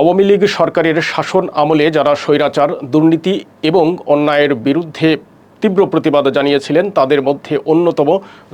আওয়ামী লীগ সরকারের শাসন আমলে যারা স্বৈরাচার, দুর্নীতি এবং অন্যায়ের বিরুদ্ধে তীব্র প্রতিবাদ জানিয়েছিলেন, তাদের মধ্যে অন্যতম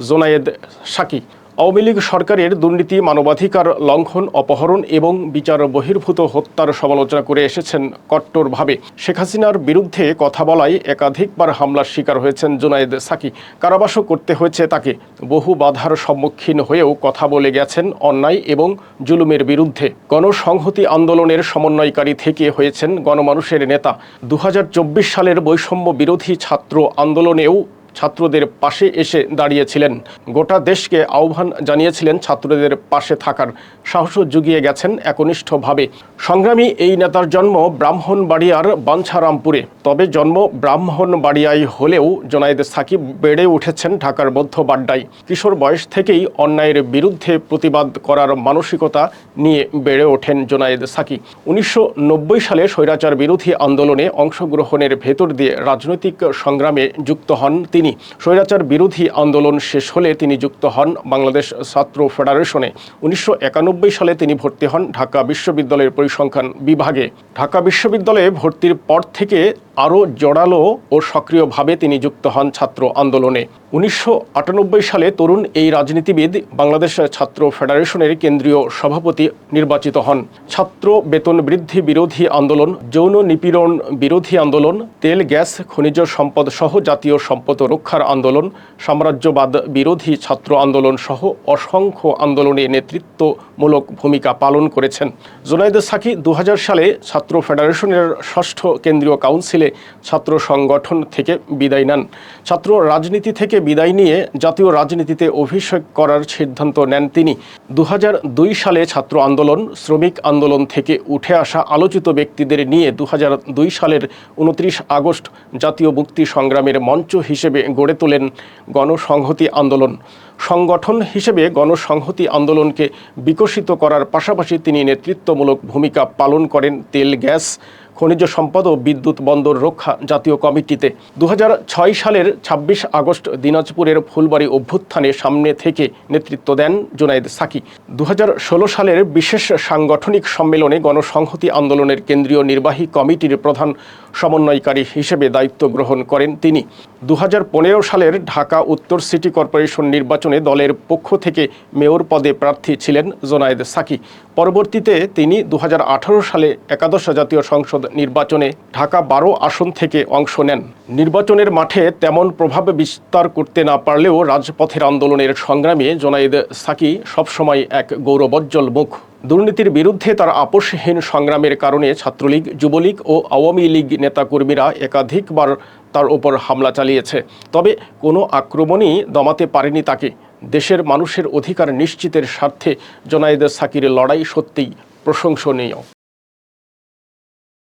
জোনায়েদ সাকি। আওয়ামী লীগ সরকারের দুর্নীতি, মানবাধিকার লঙ্ঘন, অপহরণ এবং বিচার বহির্ভূত হত্যার সমালোচনা করে এসেছেন কট্টরভাবে। শেখ হাসিনার বিরুদ্ধে কথা বলায় একাধিকবার হামলার শিকার হয়েছেন জোনায়েদ সাকি। কারাবাসও করতে হয়েছে তাকে। বহু বাধার সম্মুখীন হয়েও কথা বলে গেছেন অন্যায় এবং জুলুমের বিরুদ্ধে। গণসংহতি আন্দোলনের সমন্বয়কারী থেকে হয়েছেন গণমানুষের নেতা। দু হাজার চব্বিশ সালের বৈষম্য বিরোধী ছাত্র আন্দোলনেও ছাত্রদের পাশে এসে দাঁড়িয়েছিলেন। গোটা দেশকে আহ্বান জানিয়েছিলেন ছাত্রদের পাশে থাকার। সাহসও জুগিয়ে গেছেন একনিষ্ঠভাবে। সংগ্রামী এই নেতার জন্ম ব্রাহ্মণবাড়িয়ার বাঞ্ছারামপুরে। তবে জন্ম ব্রাহ্মণবাড়িয়ায় হলেও জোনায়েদ সাকিব বেড়ে উঠেছেন ঢাকার মধ্য বাড্ডায়। কিশোর বয়স থেকেই অন্যায়ের বিরুদ্ধে প্রতিবাদ করার মানসিকতা নিয়ে বেড়ে ওঠেন জোনায়েদ সাকি উনিশশো নব্বই সালে স্বৈরাচার বিরোধী আন্দোলনে অংশগ্রহণের ভেতর দিয়ে রাজনৈতিক সংগ্রামে যুক্ত হন তিনি। স্বৈরাচার বিরোধী আন্দোলন শেষ হলে তিনি যুক্ত হন বাংলাদেশ ছাত্র ফেডারেশনে। উনিশশো একানব্বই সালে তিনি ভর্তি হন ঢাকা বিশ্ববিদ্যালয়ের পরিসংখ্যান বিভাগে। ঢাকা বিশ্ববিদ্যালয়ে ভর্তির পর থেকে আরও জোরালো ও সক্রিয়ভাবে তিনি যুক্ত হন ছাত্র আন্দোলনে। উনিশশো আটানব্বই সালে তরুণ এই রাজনীতিবিদ বাংলাদেশ ছাত্র ফেডারেশনের কেন্দ্রীয় সভাপতি নির্বাচিত হন। ছাত্র বেতন বৃদ্ধি বিরোধী আন্দোলন, যৌন নিপীড়ন বিরোধী আন্দোলন, তেল, গ্যাস, খনিজ সম্পদ সহ জাতীয় সম্পদ রক্ষার আন্দোলন, সাম্রাজ্যবাদ বিরোধী ছাত্র আন্দোলন সহ অসংখ্য আন্দোলনে নেতৃত্বমূলক ভূমিকা পালন করেছেন। জোনায়েদ সাকি দু হাজার সালে ছাত্র ফেডারেশনের ষষ্ঠ কেন্দ্রীয় কাউন্সিলে ছাত্র সংগঠন থেকে বিদায় নেন। ছাত্র রাজনীতি থেকে বিদায় নিয়ে জাতীয় রাজনীতিতে অভিষেক করার সিদ্ধান্ত নেন তিনি। দুহাজার দুই সালে ছাত্র আন্দোলন, শ্রমিক আন্দোলন থেকে উঠে আসা আলোচিত ব্যক্তিদের নিয়ে দুহাজার দুই সালের উনত্রিশ আগস্ট জাতীয় মুক্তি সংগ্রামের মঞ্চ হিসেবে গড়ে তোলেন গণসংহতি আন্দোলন। সংগঠন হিসেবে গণসংহতি আন্দোলনকে বিকশিত করার পাশাপাশি তিনি নেতৃত্বমূলক ভূমিকা পালন করেন তেল, গ্যাস খনিজ সম্পদ ও বিদ্যুৎ বন্দর রক্ষা জাতীয় কমিটিতে দু হাজার ছয় সালের ২৬ আগস্ট দিনাজপুরের ফুলবাড়ি অভ্যুত্থানে সামনে থেকে নেতৃত্ব দেন জুনাইদ সাকি। দু হাজার ষোলো সালের বিশেষ সাংগঠনিক সম্মেলনে গণসংহতি আন্দোলনের কেন্দ্রীয় নির্বাহী কমিটির প্রধান সমন্বয়কারী হিসেবে দায়িত্ব গ্রহণ করেন তিনি। দু হাজার পনেরো সালের ঢাকা উত্তর সিটি কর্পোরেশন নির্বাচনে দলের পক্ষ থেকে মেয়র পদে প্রার্থী ছিলেন জোনায়েদ সাকি। পরবর্তীতে তিনি দু হাজার আঠারো সালে একাদশ জাতীয় সংসদ নির্বাচনে ঢাকা বারো আসন থেকে অংশ নেন। নির্বাচনের মাঠে তেমন প্রভাব বিস্তার করতে না পারলেও রাজপথের আন্দোলনের সংগ্রামে জোনায়েদ সাকি সবসময় এক গৌরবজ্জ্বল মুখ। দুর্নীতির বিরুদ্ধে তার আপোষহীন সংগ্রামের কারণে ছাত্রলীগ, যুবলীগ ও আওয়ামী লীগ নেতাকর্মীরা একাধিকবার তার ওপর হামলা চালিয়েছে। তবে কোনো আক্রমণই দমাতে পারেনি তাকে। দেশের মানুষের অধিকার নিশ্চিতের স্বার্থে জোনায়েদ সাকির লড়াই সত্যিই প্রশংসনীয়।